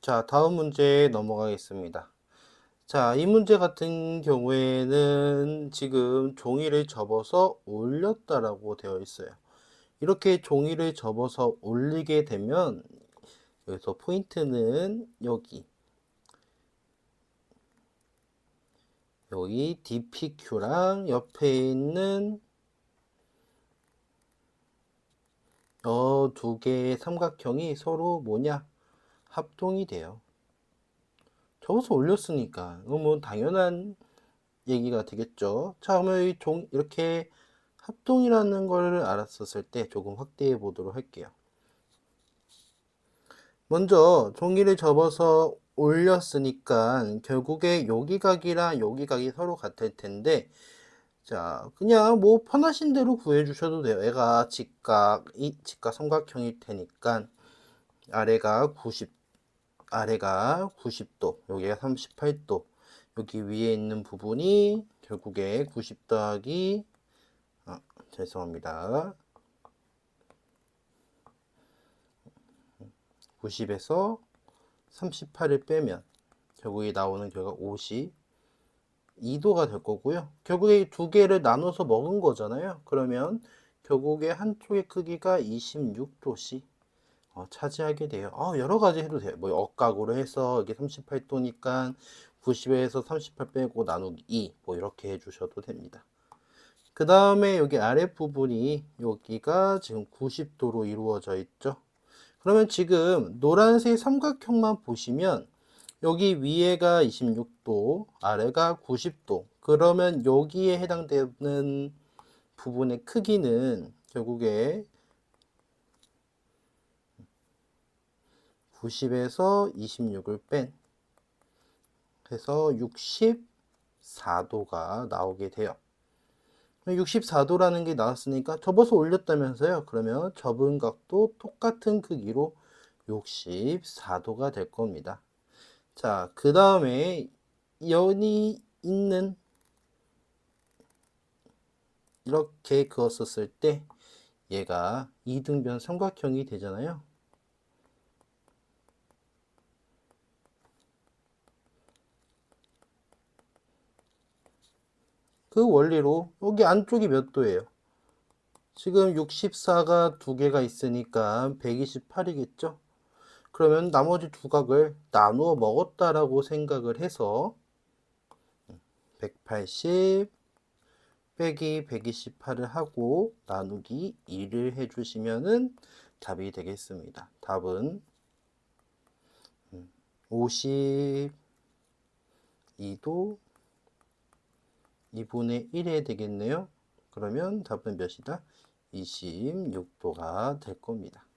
자, 다음 문제 넘어가겠습니다. 자, 이 문제 같은 경우에는 지금 종이를 접어서 올렸다라고 되어 있어요. 이렇게 종이를 접어서 올리게 되면 여기서 포인트는 여기 여기 DPQ랑 옆에 있는 어 두 개의 삼각형이 서로 뭐냐 합동이 돼요. 접어서 올렸으니까 이건 뭐 당연한 얘기가 되겠죠. 이종 이렇게 합동이라는 걸 알았었을 때 조금 확대해 보도록 할게요. 먼저 종이를 접어서 올렸으니까 결국에 여기 각이랑 여기 각이 서로 같을 텐데 자 그냥 뭐 편하신 대로 구해 주셔도 돼요 얘가 직각 이 직각 삼각형일 테니까 아래가 90 아래가 90도 여기가 38도 여기 위에 있는 부분이 결국에 90 더하기 아, 죄송합니다 90에서 38을 빼면 결국에 나오는 결과 52도가 될 거고요. 결국에 이두 개를 나눠서 먹은 거잖아요. 그러면 결국에 한쪽의 크기가 26도씩 어, 차지하게 돼요. 어, 여러 가지 해도 돼요. 뭐 억각으로 해서 이게 38도니까 90에서 38 빼고 나누기 2, 뭐 이렇게 해주셔도 됩니다. 그 다음에 여기 아랫부분이 여기가 지금 90도로 이루어져 있죠. 그러면 지금 노란색 삼각형만 보시면 여기 위에가 26도, 아래가 90도. 그러면 여기에 해당되는 부분의 크기는 결국에 90에서 26을 뺀 해서 64도가 나오게 돼요. 64도라는 게 나왔으니까 접어서 올렸다면서요. 그러면 접은 각도 똑같은 크기로 64도가 될 겁니다. 자, 그 다음에 연이 있는 이렇게 그었었을 때 얘가 이등변 삼각형이 되잖아요. 그 원리로 여기 안쪽이 몇 도예요? 지금 64가 두 개가 있으니까 128이겠죠? 그러면 나머지 두 각을 나누어 먹었다라고 생각을 해서 180 빼기 128을 하고 나누기 2를 해주시면은 답이 되겠습니다. 답은 52도 2분의 1이 되겠네요. 그러면 답은 몇이다? 26도가 될 겁니다.